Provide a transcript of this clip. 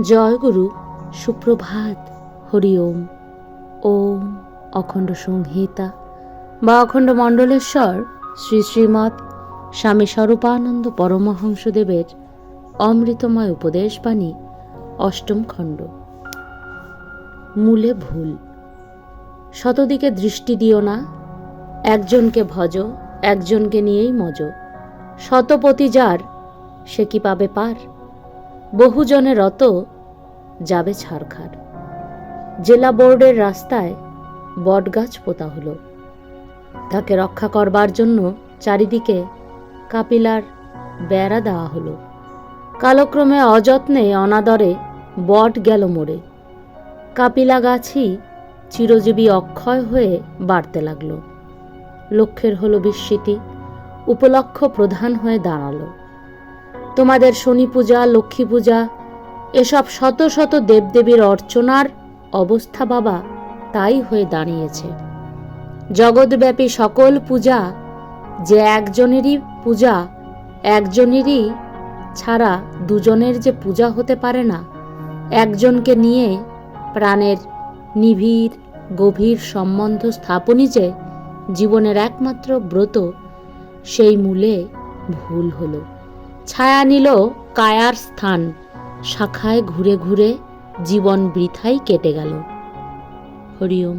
জয় গুরু সুপ্রভাত, হরি ওম। ওম অখণ্ড সংহিতা। বা অখণ্ড মণ্ডলেশ্বর, শ্রী শ্রীমৎ স্বামী স্বরূপানন্দ পরমহংসদেবের অমৃতময় উপদেশবাণী, অষ্টম খণ্ড। মূলে ভুল। শতদিকে দৃষ্টি দিও না। একজনকে ভজ, একজনকে নিয়েই মজ। শতপতি যার, সে কি পাবে পার? বহুজনে রত যাবে ছারখার। জেলা বোর্ডের রাস্তায় বটগাছ পোতা হলো। তাকে রক্ষা করবার জন্য চারিদিকে কাপিলার বেড়া দেওয়া হলো। কালক্রমে অযত্নে অনাদরে বট গেল মোড়ে। কাপিলা গাছই চিরজীবী অক্ষয় হয়ে বাড়তে লাগল। লক্ষ্যের হলো বিস্মৃতি, উপলক্ষ প্রধান হয়ে দাঁড়াল। তোমাদের শনি পূজা, লক্ষ্মী পূজা, এসব শত শত দেবদেবীর অর্চনার অবস্থা বাবা তাই হয়ে দাঁড়িয়েছে। জগৎব্যাপী সকল পূজা যে একজনেরই পূজা, একজনেরই ছাড়া দুজনের যে পূজা হতে পারে না, একজনকে নিয়ে প্রাণের নিবিড়, গভীর সম্বন্ধ স্থাপনই যে জীবনের একমাত্র ব্রত, সেই মূলে ভুল হলো। ছায়া নিল কায়ার স্থান। শাখায় ঘুরে ঘুরে জীবন বৃথাই কেটে গেল। হরিওম।